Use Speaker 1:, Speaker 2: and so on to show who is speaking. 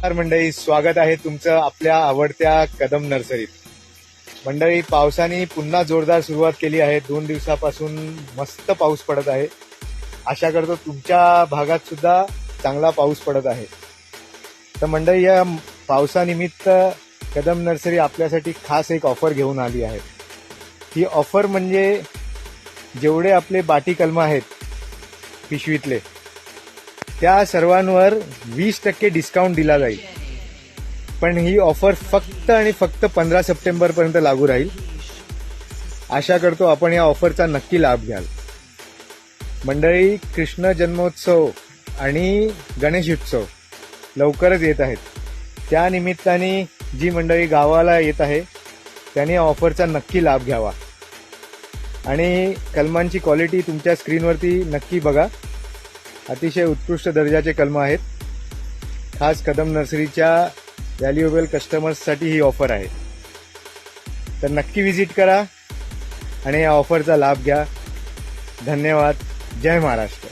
Speaker 1: नमस्कार मंडळी स्वागत आहे तुमचं आपल्या आवडत्या कदम नर्सरीत. मंडळी पावसाने पुन्हा जोरदार सुरुवात केली आहे. दोन दिवसापासून मस्त पाऊस पडत आहे. आशा करतो तुमच्या भागात सुद्धा चांगला पाऊस पडत आहे. तर मंडळी या पावसानिमित्त कदम नर्सरी आपल्यासाठी खास एक ऑफर घेऊन आली आहे. ही ऑफर म्हणजे जेवढे आपले बाटी कलम आहेत पिशवीतले त्या सर्वांवर वीस टक्के डिस्काउंट दिला जाईल. पण ही ऑफर फक्त आणि फक्त पंधरा सप्टेंबर पर्यंत लागू राहील. आशा करतो आपण या ऑफरचा नक्की लाभ घ्याल. मंडळी कृष्ण जन्मोत्सव आणि गणेश उत्सव लवकरच येत आहेत. त्या निमित्ताने जी मंडळी गावाला येत आहे त्यांनी या ऑफरचा नक्की लाभ घ्यावा. आणि कलमांची क्वालिटी तुमच्या स्क्रीनवरती नक्की बघा. अतिशय उत्कृष्ट दर्जाचे कलम आहेत. खास कदम नर्सरीच्या व्हॅल्युएबल कस्टमर्ससाठी ही ऑफर आहे. तर नक्की विजिट करा आणि या ऑफरचा लाभ घ्या. धन्यवाद. जय महाराष्ट्र.